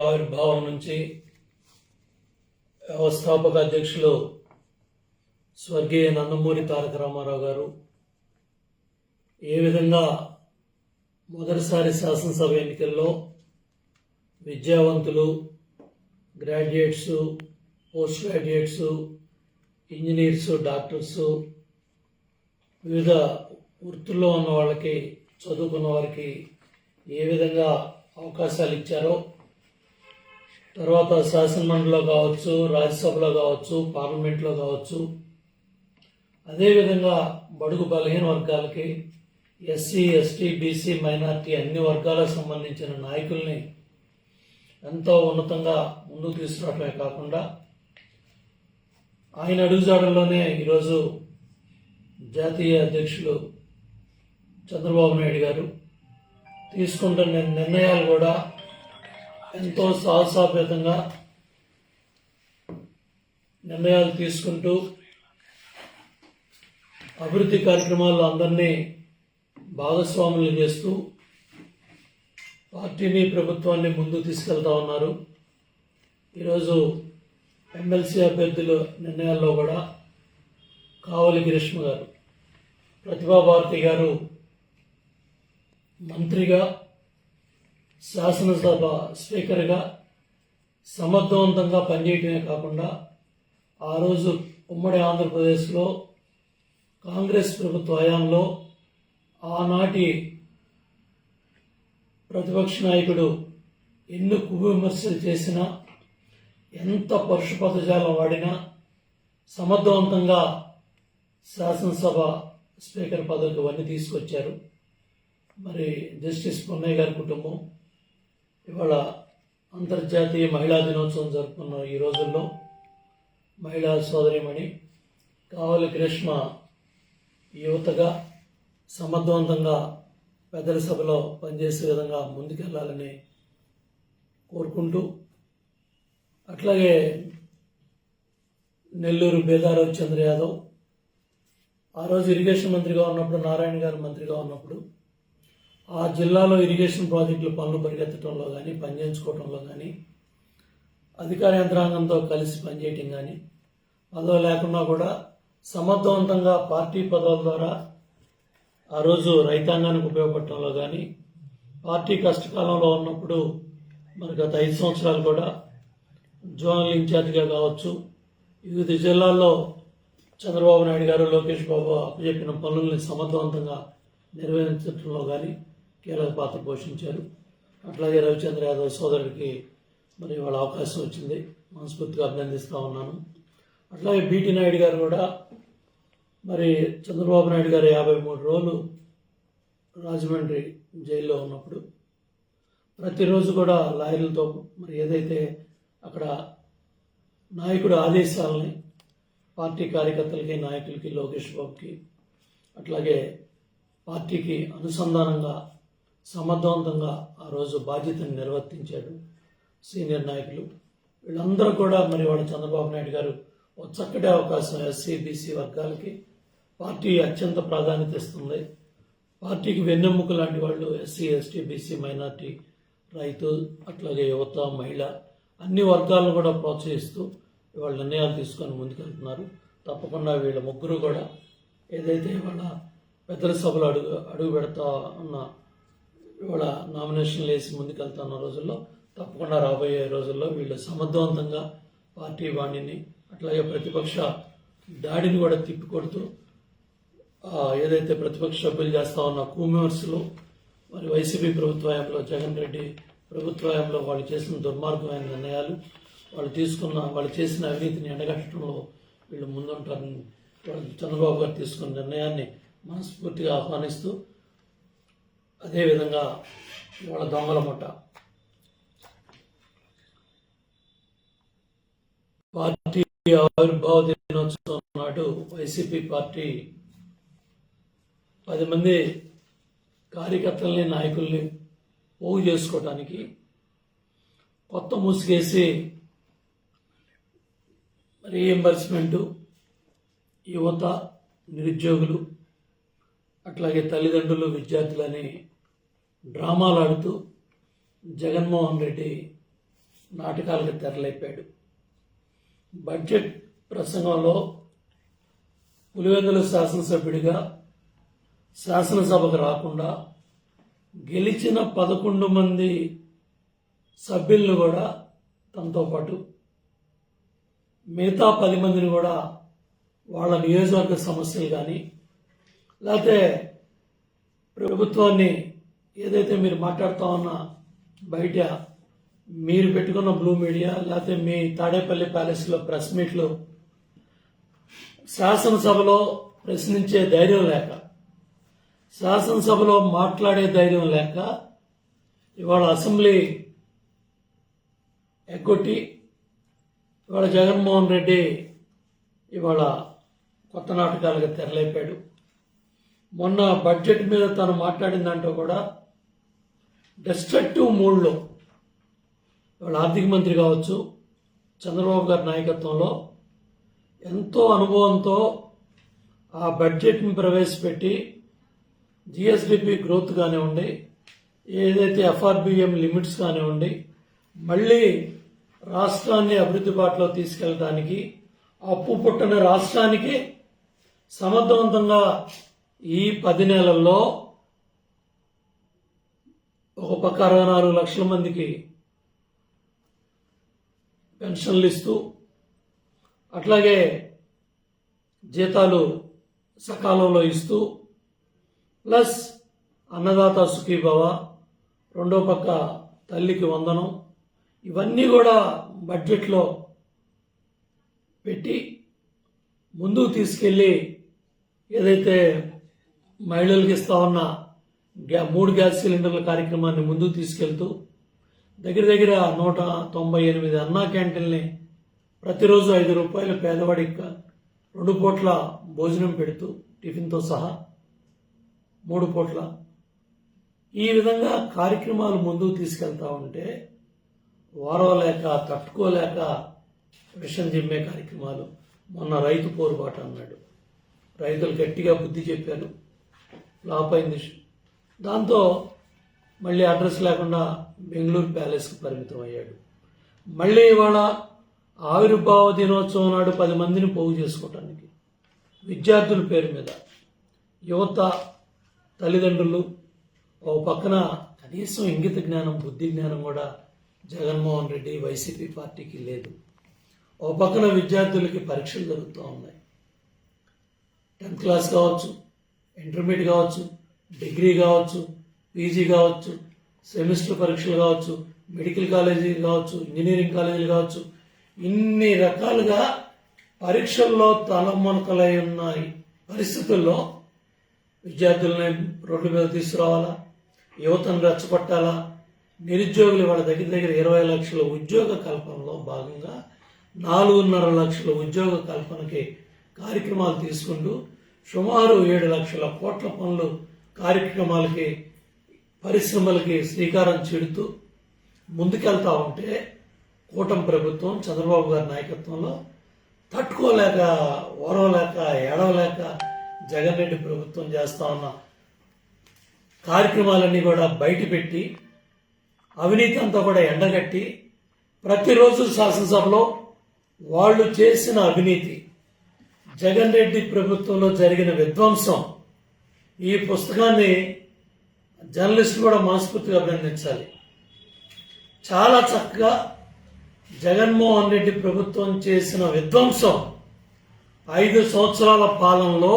ఆవిర్భావం నుంచి వ్యవస్థాపక అధ్యక్షులు స్వర్గీయ నందమూరి తారక రామారావు గారు ఏ విధంగా మొదటిసారి శాసనసభ ఎన్నికల్లో విద్యావంతులు graduates post graduates engineers doctors వివిధ వృత్తుల్లో ఉన్న వాళ్ళకి చదువుకున్న వారికి ఏ విధంగా అవకాశాలు ఇచ్చారో తర్వాత శాసనమండలిలో కావచ్చు రాజ్యసభలో కావచ్చు పార్లమెంట్లో కావచ్చు. అదేవిధంగా బడుగు బలహీన వర్గాలకి ఎస్సీ ఎస్టీ బీసీ మైనార్టీ అన్ని వర్గాలకు సంబంధించిన నాయకుల్ని ఎంతో ఉన్నతంగా ముందుకు తీసుకురావటమే కాకుండా ఆయన అడుగుజాడల్లోనే ఈరోజు జాతీయ అధ్యక్షులు చంద్రబాబు నాయుడు గారు తీసుకుంటున్న నిర్ణయాలు కూడా ఎంతో సాహసాపేతంగా నిర్ణయాలు తీసుకుంటూ అభివృద్ధి కార్యక్రమాల్లో అందరినీ భాగస్వాములు చేస్తూ పార్టీని ప్రభుత్వాన్ని ముందుకు తీసుకెళ్తా ఉన్నారు. ఈరోజు ఎమ్మెల్సీ అభ్యర్థుల నిర్ణయాల్లో కూడా కావలి గిరీష్మ గారు ప్రతిభా భారతి గారు మంత్రిగా శాసనసభ స్పీకర్గా సమర్థవంతంగా పనిచేయటమే కాకుండా ఆ రోజు ఉమ్మడి ఆంధ్రప్రదేశ్లో కాంగ్రెస్ ప్రభుత్వ హయాంలో ఆనాటి ప్రతిపక్ష నాయకుడు ఎన్ని కువిమర్శలు చేసినా ఎంత పరుష పదజాలం వాడినా సమర్థవంతంగా శాసనసభ స్పీకర్ పదవికి ఇవన్నీ తీసుకొచ్చారు. మరి జస్టిస్ పొన్నయ్య గారి కుటుంబం ఇవాళ అంతర్జాతీయ మహిళా దినోత్సవం జరుపుకున్న ఈ రోజుల్లో మహిళా సోదరిమణి కావలి గ్రీష్మ యువతగా సమర్థవంతంగా పెద్దల సభలో పనిచేసే విధంగా ముందుకెళ్ళాలని కోరుకుంటూ అట్లాగే నెల్లూరు బేదారావు చంద్ర యాదవ్ ఆ రోజు ఇరిగేషన్ మంత్రిగా ఉన్నప్పుడు నారాయణ గారు మంత్రిగా ఉన్నప్పుడు ఆ జిల్లాలో ఇరిగేషన్ ప్రాజెక్టుల పనులు పరిగెత్తడంలో కానీ పనిచేయించుకోవడంలో కానీ అధికార యంత్రాంగంతో కలిసి పనిచేయటం కానీ అదో లేకుండా కూడా సమర్థవంతంగా పార్టీ పదవుల ద్వారా ఆ రోజు రైతాంగానికి ఉపయోగపడటంలో కానీ పార్టీ కష్టకాలంలో ఉన్నప్పుడు మరి గత ఐదు సంవత్సరాలు కూడా జోనల్ ఇన్ఛార్జిగా కావచ్చు వివిధ జిల్లాల్లో చంద్రబాబు నాయుడు గారు లోకేష్ బాబు అప్పచెప్పిన పనుల్ని సమర్థవంతంగా నిర్వహించడంలో కానీ కీలక పాత్ర పోషించారు. అట్లాగే రవిచంద్ర యాదవ్ సోదరుడికి మరి వాళ్ళ అవకాశం వచ్చింది. మనస్ఫూర్తిగా అభినందిస్తూ ఉన్నాను. అట్లాగే బీటీ నాయుడు గారు కూడా మరి చంద్రబాబు నాయుడు గారు యాభై మూడు రోజులు రాజమండ్రి జైల్లో ఉన్నప్పుడు ప్రతిరోజు కూడా లాయర్లతో మరి ఏదైతే అక్కడ నాయకుడు ఆదేశాలని పార్టీ కార్యకర్తలకి నాయకులకి లోకేష్ బాబుకి అట్లాగే పార్టీకి అనుసంధానంగా సమర్థవంతంగా ఆ రోజు బాధ్యతను నిర్వర్తించాడు సీనియర్ నాయకులు. వీళ్ళందరూ కూడా మరి వాళ్ళ చంద్రబాబు నాయుడు గారు ఒక చక్కటి అవకాశం ఎస్సీ బీసీ వర్గాలకి. పార్టీ అత్యంత ప్రాధాన్యత ఇస్తుంది. పార్టీకి వెన్నెముక లాంటి వాళ్ళు ఎస్సీ ఎస్టీ బీసీ మైనార్టీ రైతు అట్లాగే యువత మహిళ అన్ని వర్గాలను కూడా ప్రోత్సహిస్తూ ఇవాళ నిర్ణయాలు తీసుకొని ముందుకెళ్తున్నారు. తప్పకుండా వీళ్ళ ముగ్గురు కూడా ఏదైతే వాళ్ళ పెద్దల సభలు అడుగు అడుగు పెడతా ఉన్న ఇవాళ నామినేషన్లు వేసి ముందుకెళ్తున్న రోజుల్లో తప్పకుండా రాబోయే రోజుల్లో వీళ్ళు సమర్థవంతంగా పార్టీ వాణిని అట్లాగే ప్రతిపక్ష దాడిని కూడా తిప్పికొడుతూ ఏదైతే ప్రతిపక్ష సభ్యులు చేస్తా ఉన్న కూమెర్స్లో మరి వైసీపీ ప్రభుత్వంలో జగన్ రెడ్డి ప్రభుత్వంలో వాళ్ళు చేసిన దుర్మార్గమైన నిర్ణయాలు వాళ్ళు తీసుకున్న వాళ్ళు చేసిన అవినీతిని ఎండగట్టడంలో వీళ్ళు ముందుంటారని చంద్రబాబు గారు తీసుకున్న నిర్ణయాన్ని మనస్ఫూర్తిగా ఆహ్వానిస్తూ అదేవిధంగా వాళ్ళ దొంగల ముట్ట. పార్టీ ఆవిర్భావ దినోత్సవం నాడు వైసీపీ పార్టీ పది మంది కార్యకర్తల్ని నాయకుల్ని పోగు చేసుకోవడానికి కొత్త ముసుగేసి రీఎంబర్స్మెంటు యువత నిరుద్యోగులు అట్లాగే తల్లిదండ్రులు విద్యార్థులని డ్రామాలు ఆడుతూ జగన్మోహన్ రెడ్డి నాటకాలకు తెరలేపాడు. బడ్జెట్ ప్రసంగంలో పులివెందుల శాసనసభ్యుడిగా శాసనసభకు రాకుండా గెలిచిన పదకొండు మంది సభ్యులను కూడా తనతో పాటు మిగతా పది మందిని కూడా వాళ్ళ నియోజకవర్గ సమస్యలు కానీ లేకపోతే ప్రభుత్వాన్ని ఏదైతే మీరు మాట్లాడుతూ ఉన్న బయట మీరు పెట్టుకున్న బ్లూ మీడియా లేకపోతే మీ తాడేపల్లి ప్యాలెస్లో ప్రెస్ మీట్లు శాసనసభలో ప్రశ్నించే ధైర్యం లేక శాసనసభలో మాట్లాడే ధైర్యం లేక ఇవాళ అసెంబ్లీ ఎగ్గొట్టి ఇవాళ జగన్మోహన్ రెడ్డి ఇవాళ కొత్త నాటకాలుగా తెరలేపాడు. మొన్న బడ్జెట్ మీద తను మాట్లాడిన దాంట్లో కూడా డెస్ట్రక్టివ్ మూడ్లో వాళ్ళ ఆర్థిక మంత్రి కావచ్చు చంద్రబాబు గారి నాయకత్వంలో ఎంతో అనుభవంతో ఆ బడ్జెట్ని ప్రవేశపెట్టి జిఎస్డిపి గ్రోత్ కానివ్వండి ఏదైతే ఎఫ్ఆర్బిఎం లిమిట్స్ కానివ్వండి మళ్ళీ రాష్ట్రాన్ని అభివృద్ధి బాటలో తీసుకెళ్ళడానికి అప్పు పుట్టిన రాష్ట్రానికి సమర్థవంతంగా ఈ పది నెలల్లో ఒక పక్క అరవై నాలుగు లక్షల మందికి పెన్షన్లు ఇస్తూ అట్లాగే జీతాలు సకాలంలో ఇస్తూ ప్లస్ అన్నదాత సుఖీభవ రెండో పక్క తల్లికి వందనం ఇవన్నీ కూడా బడ్జెట్లో పెట్టి ముందుకు తీసుకెళ్ళి ఏదైతే మహిళలకు ఇస్తా ఉన్న గ్యా మూడు గ్యాస్ సిలిండర్ల కార్యక్రమాన్ని ముందుకు తీసుకెళ్తూ దగ్గర దగ్గర నూట తొంభై ఎనిమిది అన్నా క్యాంటీన్ని ప్రతిరోజు ఐదు రూపాయల పేదవాడికి రెండు పూట్ల భోజనం పెడుతూ టిఫిన్తో సహా మూడు పూట్ల. ఈ విధంగా కార్యక్రమాలు ముందుకు తీసుకెళ్తా ఉంటే ఓరవలేక తట్టుకోలేక విషం జిమ్మే కార్యక్రమాలు మొన్న రైతు పోరుబాటు అన్నాడు. రైతులు గట్టిగా బుద్ధి చెప్పాను ఫ్లాప్ అయింది దాంతో మళ్ళీ అడ్రస్ లేకుండా బెంగళూరు ప్యాలెస్కి పరిమితం అయ్యాడు. మళ్ళీ ఇవాళ ఆవిర్భావ దినోత్సవం నాడు పది మందిని పోగు చేసుకోవటానికి విద్యార్థుల పేరు మీద యువత తల్లిదండ్రులు ఓ పక్కన కనీసం ఇంగిత జ్ఞానం బుద్ధి జ్ఞానం కూడా జగన్మోహన్ రెడ్డి వైసీపీ పార్టీకి లేదు. ఓ పక్కన విద్యార్థులకి పరీక్షలు జరుగుతూ ఉన్నాయి. టెన్త్ క్లాస్ కావచ్చు ఇంటర్మీడియట్ కావచ్చు డిగ్రీ కావచ్చు పీజీ కావచ్చు సెమిస్టర్ పరీక్షలు కావచ్చు మెడికల్ కాలేజీలు కావచ్చు ఇంజనీరింగ్ కాలేజీలు కావచ్చు ఇన్ని రకాలుగా పరీక్షల్లో తలమునకలై ఉన్నాయి. పరిస్థితుల్లో విద్యార్థులని రోడ్ల మీద తీసుకురావాలా? యువతను రెచ్చగొట్టాలా? నిరుద్యోగులు వాళ్ళ దగ్గర దగ్గర ఇరవై లక్షల ఉద్యోగ కల్పనలో భాగంగా నాలుగున్నర లక్షల ఉద్యోగ కల్పనకి కార్యక్రమాలు తీసుకుంటూ సుమారు ఏడు లక్షల కోట్ల పనులు కార్యక్రమాలకి పరిశ్రమలకి శ్రీకారం చుడుతూ ముందుకెళ్తా ఉంటే కూటమి ప్రభుత్వం చంద్రబాబు గారి నాయకత్వంలో తట్టుకోలేక ఓరవలేక ఏడవలేక జగన్ రెడ్డి ప్రభుత్వం చేస్తా ఉన్న కార్యక్రమాలన్నీ కూడా బయటపెట్టి అవినీతి అంతా కూడా ఎండగట్టి ప్రతిరోజు శాసనసభలో వాళ్ళు చేసిన అవినీతి జగన్ రెడ్డి ప్రభుత్వంలో జరిగిన విధ్వంసం ఈ పుస్తకాన్ని జర్నలిస్టులు కూడా మనస్ఫూర్తిగా అభినందించాలి. చాలా చక్కగా జగన్మోహన్ రెడ్డి ప్రభుత్వం చేసిన విధ్వంసం ఐదు సంవత్సరాల పాలనలో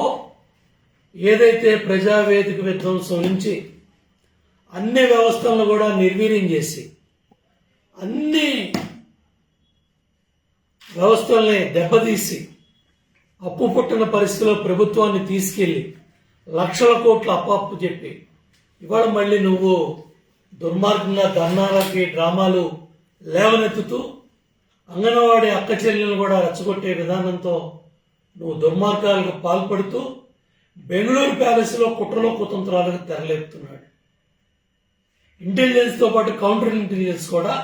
ఏదైతే ప్రజావేదిక విధ్వంసం నుంచి అన్ని వ్యవస్థలను కూడా నిర్వీర్యం చేసి అన్ని వ్యవస్థల్ని దెబ్బతీసి అప్పు పుట్టిన పరిస్థితిలో ప్రభుత్వాన్ని తీసుకెళ్ళి లక్షల కోట్ల అప్పప్పు చెప్పి ఇవాళ మళ్ళీ నువ్వు దుర్మార్గంగా ధర్నాలకి డ్రామాలు లేవనెత్తుతూ అంగన్వాడీ అక్క చెల్లెలను కూడా రెచ్చగొట్టే విధానంతో నువ్వు దుర్మార్గాలకు పాల్పడుతూ బెంగళూరు ప్యాలెస్లో కుట్రలో కుతంత్రాలకు తెరలేపుతున్నాడు. ఇంటెలిజెన్స్తో పాటు కౌంటర్ ఇంటెలిజెన్స్ కూడా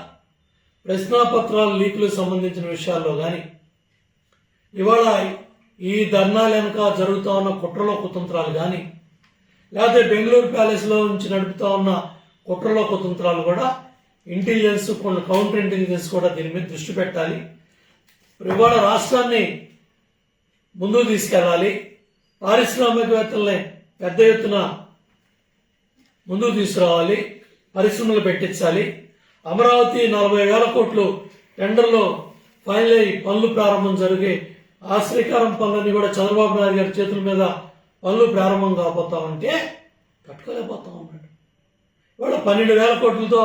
ప్రశ్నాపత్రాలు లీకులకు సంబంధించిన విషయాల్లో కానీ ఇవాళ ఈ ధర్నాల వెనుక జరుగుతూ ఉన్న కుట్రలో కుతంత్రాలు కానీ లేకపోతే బెంగళూరు ప్యాలెస్లో నుంచి నడుపుతూ ఉన్న కుట్రలో కుతంత్రాలు కూడా ఇంటెలిజెన్స్ కొన్ని కౌంటర్ ఇంటెలిజెన్స్ కూడా దీని మీద దృష్టి పెట్టాలి. ఇవాళ రాష్ట్రాన్ని ముందుకు తీసుకెళ్ళాలి. పారిశ్రామికవేత్తల్ని పెద్ద ఎత్తున ముందుకు తీసుకురావాలి. పరిశ్రమలు పెట్టించాలి. అమరావతి నలభై వేల కోట్లు టెండర్లో ఫైనల్ అయ్యి పనులు ప్రారంభం జరిగే ఆ శ్రీకారం పనులన్నీ కూడా చంద్రబాబు నాయుడు గారి చేతుల మీద పనులు ప్రారంభం కాబోతా ఉంటే కట్టుకోలేకపోతా ఉన్నాడు ఇవాళ పన్నెండు వేల కోట్లతో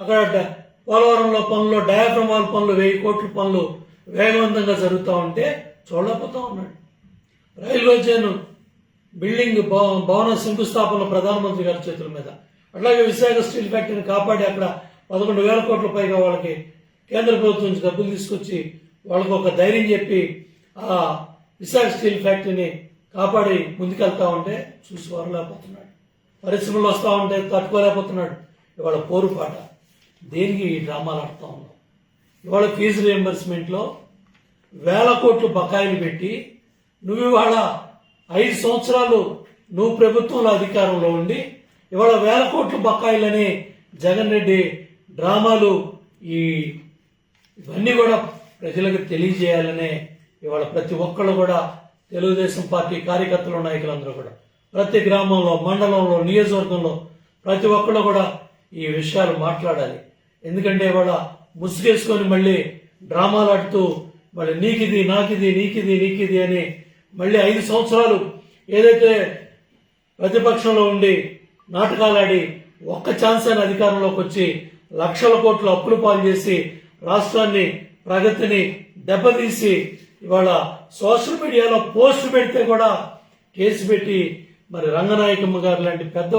అక్కడ డ- పోలవరంలో పనులు డయాఫ్రమాల్ పనులు వెయ్యి కోట్ల పనులు వేగవంతంగా జరుగుతూ ఉంటే చూడలేకపోతా ఉన్నాడు రైల్వే జైన్ బిల్డింగ్ భవ- భవన శంకుస్థాపన ప్రధానమంత్రి గారి చేతుల మీద. అట్లాగే విశాఖ స్టీల్ ఫ్యాక్టరీని కాపాడి అక్కడ పదకొండు వేల కోట్ల పైగా వాళ్ళకి కేంద్ర ప్రభుత్వం నుంచి డబ్బులు తీసుకొచ్చి వాళ్ళకు ఒక ధైర్యం చెప్పి ఆ విశాఖ స్టీల్ ఫ్యాక్టరీని కాపాడి ముందుకెళ్తా ఉంటే చూసి వరలేకపోతున్నాడు. పరిశ్రమలు వస్తూ ఉంటే తట్టుకోలేకపోతున్నాడు. ఇవాళ పోరుపాట దేనికి ఈ డ్రామాలు ఆడుతూ ఉన్నాం ఇవాళ ఫీజు రియంబర్స్మెంట్లో వేల కోట్లు బకాయిలు పెట్టి నువ్వు ఇవాళ ఐదు సంవత్సరాలు నువ్వు ప్రభుత్వంలో అధికారంలో ఉండి ఇవాళ వేల కోట్లు బకాయిలని జగన్ రెడ్డి డ్రామాలు ఈ ఇవన్నీ కూడా ప్రజలకు తెలియజేయాలనే ఇవాళ ప్రతి ఒక్కళ్ళు కూడా తెలుగుదేశం పార్టీ కార్యకర్తలు నాయకులందరూ కూడా ప్రతి గ్రామంలో మండలంలో నియోజకవర్గంలో ప్రతి ఒక్కళ్ళు కూడా ఈ విషయాలు మాట్లాడాలి. ఎందుకంటే ఇవాళ ముసుగేసుకొని మళ్ళీ డ్రామాలు ఆడుతూ మళ్ళీ నీకిది నాకిది నీకిది నీకిది అని మళ్ళీ ఐదు సంవత్సరాలు ఏదైతే ప్రతిపక్షంలో ఉండి నాటకాలాడి ఒక్క ఛాన్స్ అని అధికారంలోకి వచ్చి లక్షల కోట్ల అప్పులు పాలు చేసి రాష్ట్రాన్ని ప్రగతిని దెబ్బతీసి ఇవాళ సోషల్ మీడియాలో పోస్ట్ పెడితే కూడా కేసు పెట్టి మరి రంగనాయకమ్మ గారు లాంటి పెద్ద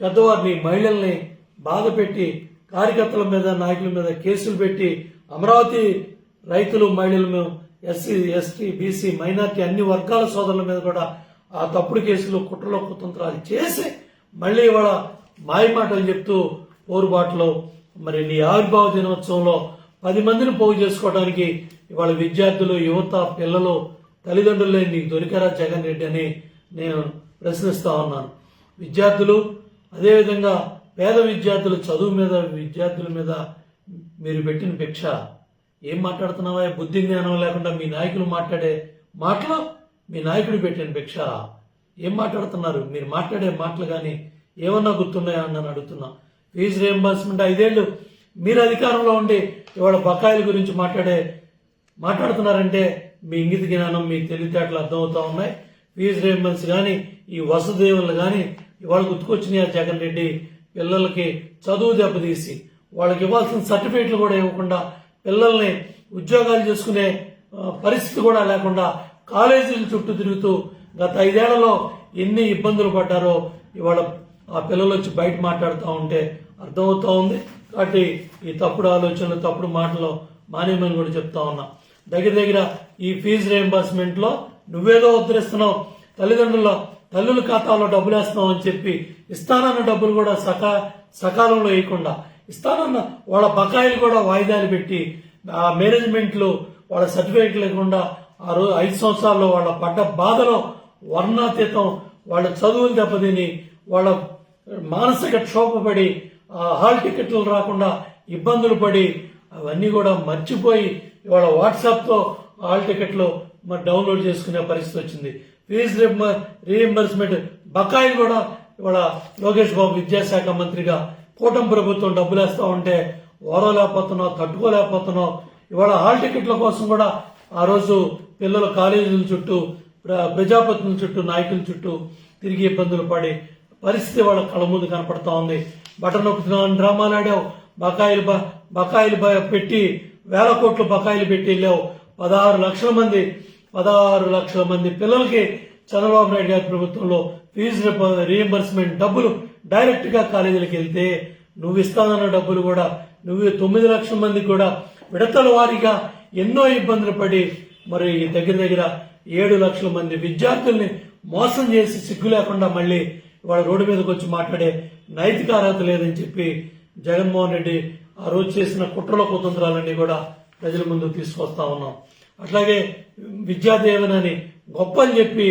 పెద్దవారిని మహిళల్ని బాధ పెట్టి కార్యకర్తల మీద నాయకుల మీద కేసులు పెట్టి అమరావతి రైతులు మహిళల మీద ఎస్సీ ఎస్టీ బీసీ మైనార్టీ అన్ని వర్గాల సోదరుల మీద కూడా ఆ తప్పుడు కేసులు కుట్రలో కుతంత్రాలు చేసి మళ్ళీ ఇవాళ మాయమాటలు చెప్తూ పోరుబాటులో మరి నీ ఆవిర్భావ దినోత్సవంలో పది మందిని పోగు చేసుకోవడానికి ఇవాళ విద్యార్థులు యువత పిల్లలు తల్లిదండ్రులే నీకు దొరికారా జగన్ రెడ్డి అని నేను ప్రశ్నిస్తా ఉన్నాను. విద్యార్థులు అదేవిధంగా పేద విద్యార్థులు చదువు మీద విద్యార్థుల మీద మీరు పెట్టిన భిక్ష. ఏం మాట్లాడుతున్నావా? బుద్ధి జ్ఞానం లేకుండా మీ నాయకులు మాట్లాడే మాటలు మీ నాయకుడు పెట్టిన భిక్ష. ఏం మాట్లాడుతున్నారు? మీరు మాట్లాడే మాటలు కానీ ఏమన్నా గుర్తున్నాయా అని నేను అడుగుతున్నా. ఫీజు రియంబర్స్మెంట్ ఐదేళ్ళు మీరు అధికారంలో ఉండి ఇవాళ బకాయిల గురించి మాట్లాడే మాట్లాడుతున్నారంటే మీ ఇంగిత జ్ఞానం మీ తెలివితేటలు అర్థమవుతా ఉన్నాయి. ఫీజు రియంబర్స్ కానీ ఈ వసుదేవులు కానీ ఇవాళ గుర్తుకొచ్చినాయి ఆ జగన్ రెడ్డి? పిల్లలకి చదువు దెబ్బతీసి వాళ్ళకి ఇవ్వాల్సిన సర్టిఫికేట్లు కూడా ఇవ్వకుండా పిల్లల్ని ఉద్యోగాలు చేసుకునే పరిస్థితి కూడా లేకుండా కాలేజీల చుట్టూ తిరుగుతూ గత ఐదేళ్ళలో ఎన్ని ఇబ్బందులు పడ్డారో ఇవాళ ఆ పిల్లలు వచ్చి బయట మాట్లాడుతూ ఉంటే అర్థమవుతా ఉంది. కాబట్టి ఈ తప్పుడు ఆలోచనలు తప్పుడు మాటలు మానేమని కూడా చెప్తా ఉన్నా. దగ్గర దగ్గర ఈ ఫీజు రియంబర్స్మెంట్లో నువ్వేదో ఉద్ధరిస్తున్నావు. తల్లిదండ్రుల తల్లుల ఖాతాలో డబ్బులు వేస్తున్నావు అని చెప్పి ఇస్తానన్న డబ్బులు కూడా సకా సకాలంలో వేయకుండా ఇస్తానన్న వాళ్ళ బకాయిలు కూడా వాయిదాలు పెట్టి ఆ మేనేజ్మెంట్లు వాళ్ళ సర్టిఫికేట్ లేకుండా ఆ రోజు ఐదు సంవత్సరాల్లో వాళ్ళ పడ్డ బాధలో వర్ణాతీతం వాళ్ళ చదువులు దెబ్బతిని వాళ్ళ మానసిక క్షోభపడి హాల్ టికెట్లు రాకుండా ఇబ్బందులు పడి అవన్నీ కూడా మర్చిపోయి ఇవాళ వాట్సాప్తో హాల్ టికెట్లు మరి డౌన్లోడ్ చేసుకునే పరిస్థితి వచ్చింది. ఫీజు రీఎంబర్స్మెంట్ బకాయిలు కూడా ఇవాళ లోకేష్ బాబు విద్యాశాఖ మంత్రిగా కూటమి ప్రభుత్వం డబ్బులు ఉంటే ఓరలేకపోతున్నావు తట్టుకోలేకపోతున్నావు. ఇవాళ హాల్ టికెట్ల కోసం కూడా ఆ రోజు పిల్లలు కాలేజీల చుట్టూ ప్ర- ప్రజాప్రతినిధుల చుట్టూ నాయకుల చుట్టూ తిరిగి ఇబ్బందులు పడి పరిస్థితి వాళ్ళ కళ్ళ ముందు కనపడతా ఉంది. బటన్ నొక్కుతున్నావు డ్రామాలు ఆడావు. బకాయిలు బకాయిలు పెట్టి వేల కోట్లు బకాయిలు పెట్టి వెళ్ళావు. పదహారు లక్షల మంది పదహారు లక్షల మంది పిల్లలకి చంద్రబాబు నాయుడు గారి ప్రభుత్వంలో ఫీజు రీఎంబర్స్మెంట్ డబ్బులు డైరెక్ట్గా కాలేజీలకు వెళ్తే నువ్వు ఇస్తానన్న డబ్బులు కూడా నువ్వు తొమ్మిది లక్షల మందికి కూడా విడతల వారీగా ఎన్నో ఇబ్బందులు పడి మరి దగ్గర దగ్గర ఏడు లక్షల మంది విద్యార్థుల్ని మోసం చేసి సిగ్గు లేకుండా మళ్ళీ ఇవాళ రోడ్డు మీదకి వచ్చి మాట్లాడే నైతిక అర్హత లేదని చెప్పి జగన్మోహన్ రెడ్డి ఆ రోజు చేసిన కుట్రల కుతంత్రాలన్నీ కూడా ప్రజల ముందుకు తీసుకొస్తా ఉన్నాం. అట్లాగే విద్యాదేవనని గొప్ప అని చెప్పి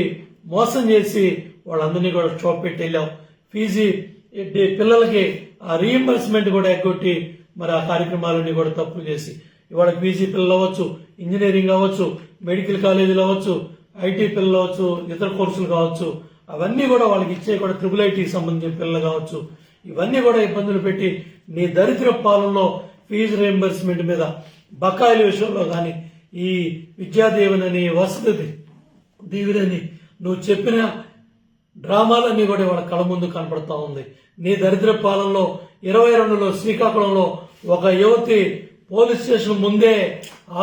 మోసం చేసి వాళ్ళందరినీ కూడా షాప్ పెట్టి వెళ్ళాం. ఫీజు పిల్లలకి ఆ రీఎంబర్స్మెంట్ కూడా ఎగ్గొట్టి మరి ఆ కార్యక్రమాలన్నీ కూడా తప్పులు చేసి. ఇవాళ పీజీ పిల్లలు అవ్వచ్చు ఇంజనీరింగ్ అవ్వచ్చు మెడికల్ కాలేజీలు అవ్వచ్చు ఐటీ పిల్లలు అవ్వచ్చు ఇతర కోర్సులు కావచ్చు. అవన్నీ కూడా వాళ్ళకి ఇచ్చే కూడా ట్రిపుల్ ఐటీకి సంబంధించిన పిల్లలు కావచ్చు. ఇవన్నీ కూడా ఇబ్బందులు పెట్టి నీ దరిద్ర పాలనలో ఫీజు రియంబర్స్మెంట్ మీద బకాయిల విషయంలో కానీ ఈ విద్యాదీవెనని వసతి దీవెనని నువ్వు చెప్పిన డ్రామాలన్నీ కూడా వాళ్ళ కళ ముందు కనపడతా ఉంది. నీ దరిద్ర పాలనలో ఇరవై రెండులో శ్రీకాకుళంలో ఒక యువతి పోలీస్ స్టేషన్ ముందే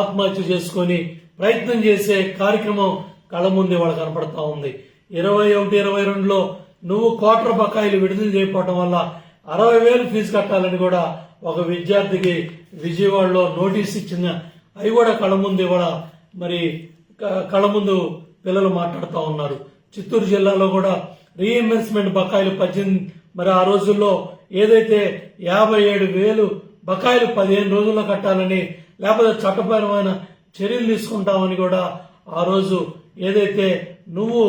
ఆత్మహత్య చేసుకొని ప్రయత్నం చేసే కార్యక్రమం కళ ముందే వాళ్ళ కనపడతా ఉంది. ఇరవై ఒకటి ఇరవై రెండులో నువ్వు క్వార్టర్ బకాయిలు విడుదల చేయకపోవడం వల్ల అరవై వేలు ఫీజు కట్టాలని కూడా ఒక విద్యార్థికి విజయవాడలో నోటీస్ ఇచ్చిన. అవి కూడా కళ్ళ ముందు కూడా మరి క- కళ్ళ ముందు పిల్లలు మాట్లాడుతూ ఉన్నారు. చిత్తూరు జిల్లాలో కూడా రీఎంబర్స్మెంట్ బకాయిలు పద్దెనిమిది మరి ఆ రోజుల్లో ఏదైతే యాభై ఏడు వేలు బకాయిలు పదిహేను రోజుల్లో కట్టాలని లేకపోతే చట్టపరమైన చర్యలు తీసుకుంటామని కూడా ఆ రోజు ఏదైతే నువ్వు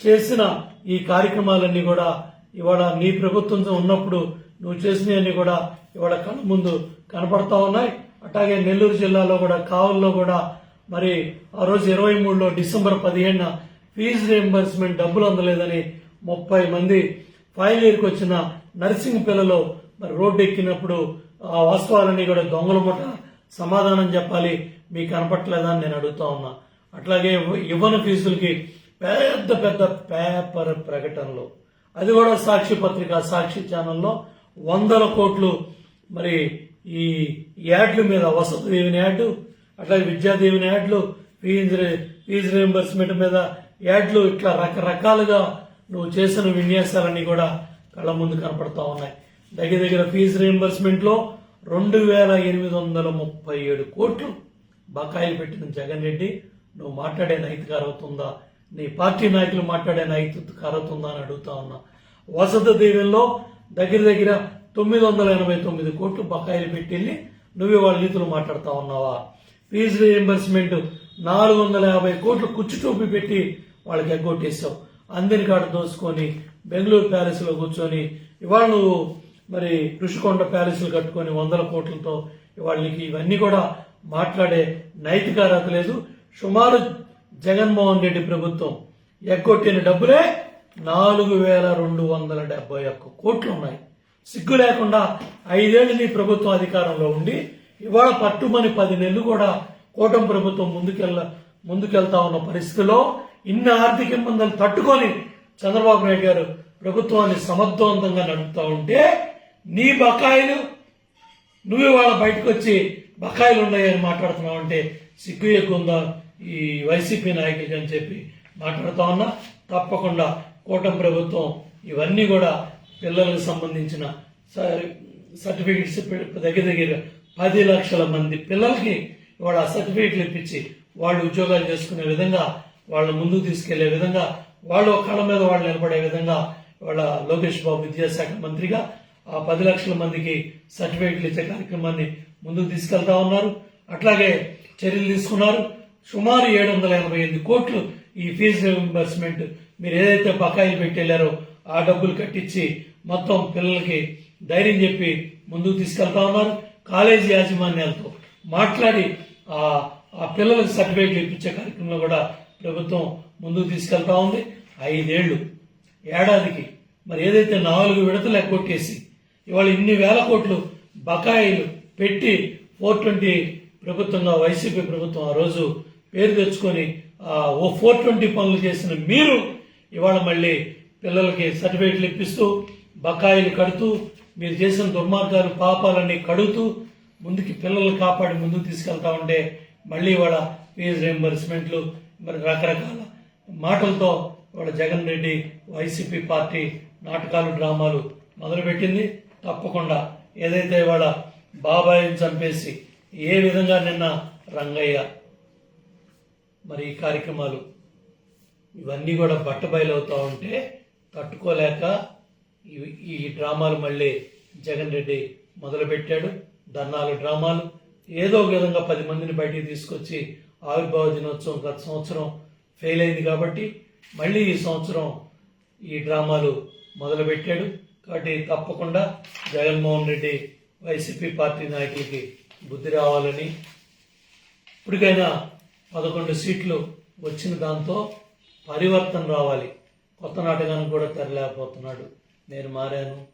చేసిన ఈ కార్యక్రమాలన్నీ కూడా ఇవాళ నీ ప్రభుత్వంతో ఉన్నప్పుడు నువ్వు చేసినవన్నీ కూడా ఇవాళ కళ్ళ ముందు కనపడతా ఉన్నాయి. అట్లాగే నెల్లూరు జిల్లాలో కూడా కావల్లో కూడా మరి ఆ రోజు ఇరవై మూడులో డిసెంబర్ పదిహేడున ఫీజు రియంబర్స్మెంట్ డబ్బులు అందలేదని ముప్పై మంది ఫైల్ ఇయర్కి వచ్చిన నర్సింగ్ పిల్లలు మరి రోడ్డు ఎక్కినప్పుడు ఆ వాస్తవాలన్నీ కూడా దొంగల ముఠ సమాధానం చెప్పాలి. మీకు కనపట్లేదా అని నేను అడుగుతా ఉన్నా. అట్లాగే ఇవ్వని ఫీజులకి పెద్ద పెద్ద పేపర్ ప్రకటనలు. అది కూడా సాక్షి పత్రిక సాక్షి ఛానల్లో వందల కోట్లు మరి ఈ యాడ్ల మీద వసతి దీవెన యాడ్ అట్లాగే విద్యా యాడ్లు ఫీజు ఫీజు రియంబర్స్మెంట్ మీద యాడ్లు ఇట్లా రకరకాలుగా నువ్వు చేసిన విన్యాసాలన్నీ కూడా కళ్ళ ముందు కనపడతా ఉన్నాయి. దగ్గర దగ్గర ఫీజు రియంబర్స్మెంట్లో రెండు వేల ఎనిమిది వందల ముప్పై ఏడు కోట్లు బకాయిలు పెట్టిన జగన్ రెడ్డి. నువ్వు మాట్లాడే నైతికారవుతుందా నీ పార్టీ నాయకులు మాట్లాడే నైతిక అర్హత ఉందా అని అడుగుతా ఉన్నా. వసతి దీవెనలో దగ్గర దగ్గర తొమ్మిది వందల ఎనభై తొమ్మిది కోట్లు బకాయిలు పెట్టెళ్ళి నువ్వే వాళ్ళ నీతులు మాట్లాడుతా ఉన్నావా? ఫీజు రియంబర్స్మెంట్ నాలుగు వందల యాభై కోట్లు కుచ్చుటూపి పెట్టి వాళ్ళకి ఎగ్గొట్టేశావు అందరి కాడ దోసుకొని బెంగళూరు ప్యాలెస్లో కూర్చొని ఇవాళ నువ్వు మరి ఋషికొండ ప్యాలెస్లు కట్టుకొని వందల కోట్లతో ఇవాళ నీకు ఇవన్నీ కూడా మాట్లాడే నైతిక అర్హత లేదు. సుమారు జగన్మోహన్ రెడ్డి ప్రభుత్వం ఎగ్గొట్టిన డబ్బులే నాలుగు వేల రెండు వందల డెబ్బై ఒక్క కోట్లు ఉన్నాయి సిగ్గు లేకుండా ఐదేళ్ళు నీ ప్రభుత్వం అధికారంలో ఉండి ఇవాళ పట్టుమని పది నెలలు కూడా కూటమి ప్రభుత్వం ముందుకెళ్ళ ముందుకెళ్తా ఉన్న పరిస్థితిలో ఇన్ని ఆర్థిక ఇబ్బందులు తట్టుకొని చంద్రబాబు నాయుడు గారు ప్రభుత్వాన్ని సమర్థవంతంగా నడుపుతా ఉంటే నీ బకాయిలు నువ్వు ఇవాళ బయటకు వచ్చి బకాయిలు ఉన్నాయని మాట్లాడుతున్నావు అంటే సిగ్గు ఎక్కువ ఉందా? ఈ వైసీపీ నాయకులకి అని చెప్పి మాట్లాడుతూ ఉన్నా. తప్పకుండా కూటమి ప్రభుత్వం ఇవన్నీ కూడా పిల్లలకు సంబంధించిన స- సర్టిఫికెట్స్ దగ్గర దగ్గర పది లక్షల మంది పిల్లలకి వాళ్ళ సర్టిఫికెట్లు ఇప్పించి వాళ్ళు ఉద్యోగాలు చేసుకునే విధంగా వాళ్ళ ముందుకు తీసుకెళ్ళే విధంగా వాళ్ళు కళ్ళ మీద వాళ్ళు నిలబడే విధంగా వాళ్ళ లోకేష్ బాబు విద్యాశాఖ మంత్రిగా ఆ పది లక్షల మందికి సర్టిఫికెట్లు ఇచ్చే కార్యక్రమాన్ని ముందుకు తీసుకెళ్తా ఉన్నారు. అట్లాగే చర్యలు తీసుకున్నారు. సుమారు ఏడు వందల ఎనభై ఎనిమిది కోట్లు ఈ ఫీజు రియంబర్స్మెంట్ మీరు ఏదైతే బకాయిలు పెట్టెళ్ళారో ఆ డబ్బులు కట్టించి మొత్తం పిల్లలకి ధైర్యం చెప్పి ముందుకు తీసుకెళ్తా ఉన్నారు. కాలేజీ యాజమాన్యాలతో మాట్లాడి ఆ ఆ పిల్లలకు సర్టిఫికేట్లు ఇప్పించే కార్యక్రమంలో కూడా ప్రభుత్వం ముందుకు తీసుకెళ్తా ఉంది. ఐదేళ్ళు ఏడాదికి మరి ఏదైతే నాలుగు విడతలు కొట్టేసి ఇవాళ ఇన్ని వేల కోట్లు బకాయిలు పెట్టి ఫోర్ ట్వంటీ ప్రభుత్వంగా వైసీపీ ప్రభుత్వం ఆ రోజు పేరు తెచ్చుకొని ఓ ఫోర్ ట్వంటీ పనులు చేసిన మీరు ఇవాళ మళ్ళీ పిల్లలకి సర్టిఫికేట్లు ఇప్పిస్తూ బకాయిలు కడుతూ మీరు చేసిన దుర్మార్గాలు పాపాలన్నీ కడుగుతూ ముందుకి పిల్లలు కాపాడి ముందుకు తీసుకెళ్తా ఉంటే మళ్ళీ వాళ్ళ ఫీజు రియంబర్స్మెంట్లు మరి రకరకాల మాటలతో వాళ్ళ జగన్ రెడ్డి వైసీపీ పార్టీ నాటకాలు డ్రామాలు మొదలుపెట్టింది. తప్పకుండా ఏదైతే ఇవాళ బాబాయిని చంపేసి ఏ విధంగా నిన్న రంగయ్య మరి ఈ కార్యక్రమాలు ఇవన్నీ కూడా బట్టబయలవుతూ ఉంటే తట్టుకోలేక ఈ డ్రామాలు మళ్ళీ జగన్ రెడ్డి మొదలుపెట్టాడు. దన్నాలు డ్రామాలు. ఏదో ఒక విధంగా పది మందిని బయటికి తీసుకొచ్చి ఆవిర్భావ దినోత్సవం గత సంవత్సరం ఫెయిల్ అయింది కాబట్టి మళ్ళీ ఈ సంవత్సరం ఈ డ్రామాలు మొదలుపెట్టాడు. కాబట్టి తప్పకుండా జగన్మోహన్ రెడ్డి వైసీపీ పార్టీ నాయకులకి బుద్ధి రావాలని ఇప్పటికైనా పదకొండు సీట్లు వచ్చిన దాంతో పరివర్తన రావాలి. కొత్త నాటకానికి కూడా తెరలేకపోతున్నాడు. నేను మారాను.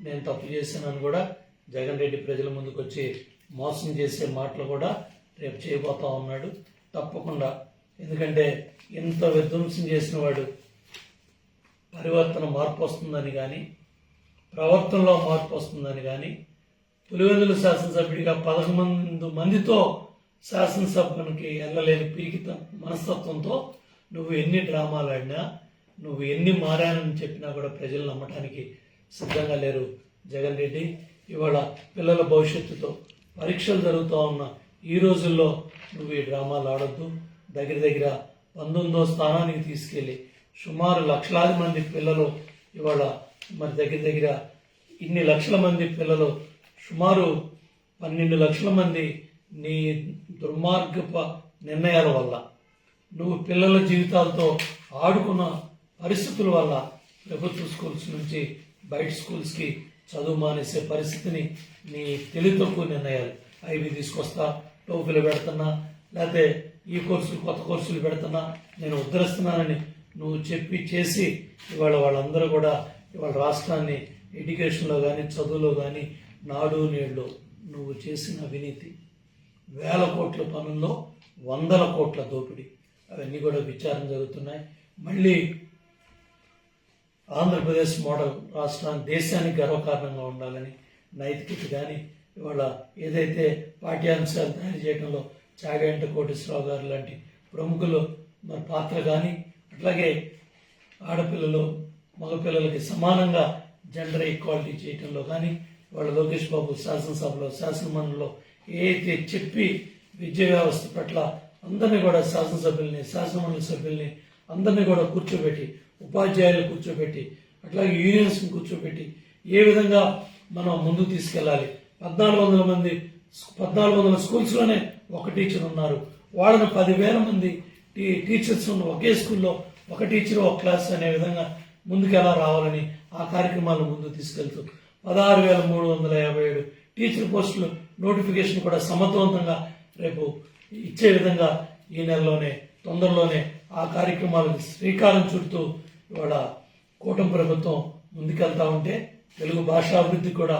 నేను తప్పు చేశానని కూడా జగన్ రెడ్డి ప్రజల ముందుకు వచ్చి మోసం చేసే మాటలు కూడా రేపు చేయబోతా ఉన్నాడు. తప్పకుండా. ఎందుకంటే ఇంత విధ్వంసం చేసిన వాడు పరివర్తన మార్పు వస్తుందని కానీ ప్రవర్తనలో మార్పు వస్తుందని కానీ పులివెందుల శాసనసభ్యుడిగా పదకొండు మందితో శాసనసభకి వెళ్ళలేని పీకిత మనస్తత్వంతో నువ్వు ఎన్ని డ్రామాలు ఆడినా నువ్వు ఎన్ని మారానని చెప్పినా కూడా ప్రజలు నమ్మటానికి సిద్ధంగా లేరు జగన్ రెడ్డి. ఇవాళ పిల్లల భవిష్యత్తుతో పరీక్షలు జరుగుతూ ఉన్న ఈ రోజుల్లో నువ్వు ఈ డ్రామాలు ఆడొద్దు. దగ్గర దగ్గర పంతొమ్మిదో స్థానానికి తీసుకెళ్ళి సుమారు లక్షలాది మంది పిల్లలు ఇవాళ మరి దగ్గర దగ్గర ఇన్ని లక్షల మంది పిల్లలు సుమారు పన్నెండు లక్షల మంది నీ దుర్మార్గప నిర్ణయాల వల్ల నువ్వు పిల్లల జీవితాలతో ఆడుకున్న పరిస్థితుల వల్ల ప్రభుత్వ స్కూల్స్ నుంచి బయట స్కూల్స్కి చదువు మానేసే పరిస్థితిని నీ తెలివి తక్కువ నిర్ణయాలు. అవి తీసుకొస్తా టోఫీలు పెడుతున్నా లేకపోతే ఈ కోర్సులు కొత్త కోర్సులు పెడుతున్నా నేను ఉద్ధరిస్తున్నానని నువ్వు చెప్పి చేసి ఇవాళ వాళ్ళందరూ కూడా ఇవాళ రాష్ట్రాన్ని ఎడ్యుకేషన్లో కానీ చదువులో కానీ నాడు నేడు నువ్వు చేసిన అవినీతి. వేల కోట్ల పనుల్లో వందల కోట్ల దోపిడీ. అవన్నీ కూడా విచారణ జరుగుతున్నాయి. మళ్ళీ ఆంధ్రప్రదేశ్ మోడల్ రాష్ట్రానికి దేశానికి గర్వకారణంగా ఉండాలని నైతికత కానీ ఇవాళ ఏదైతే పాఠ్యాంశాలు తయారు చేయడంలో చాగంట కోటేశ్వరరావు గారు లాంటి ప్రముఖులు మరి పాత్ర కానీ అట్లాగే ఆడపిల్లలు మగపిల్లలకి సమానంగా జెండర్ ఈక్వాలిటీ చేయటంలో కానీ వాళ్ళ లోకేష్ బాబు శాసనసభలో శాసనమండలిలో ఏది చెప్పి విద్యా వ్యవస్థ పట్ల అందరినీ కూడా శాసనసభ్యుల్ని శాసనమండలి సభ్యుల్ని అందరినీ కూడా కూర్చోబెట్టి ఉపాధ్యాయులు కూర్చోబెట్టి అట్లాగే యూనియన్స్ని కూర్చోబెట్టి ఏ విధంగా మనం ముందుకు తీసుకెళ్ళాలి. పద్నాలుగు వందల మంది పద్నాలుగు వందల స్కూల్స్లోనే ఒక టీచర్ ఉన్నారు. వాళ్ళని పదివేల మంది టీ టీచర్స్ ఉన్న ఒకే స్కూల్లో ఒక టీచర్ ఒక క్లాస్ అనే విధంగా ముందుకు ఎలా రావాలని ఆ కార్యక్రమాలను ముందుకు తీసుకెళ్తూ పదహారు వేల మూడు వందల యాభై ఏడు టీచర్ పోస్టులు నోటిఫికేషన్ కూడా సమర్థవంతంగా రేపు ఇచ్చే విధంగా ఈ నెలలోనే తొందరలోనే ఆ కార్యక్రమాలకు శ్రీకారం చుడుతూ ఇవాళ కూటమి ప్రభుత్వం ముందుకెళ్తా ఉంటే తెలుగు భాషాభివృద్ధి కూడా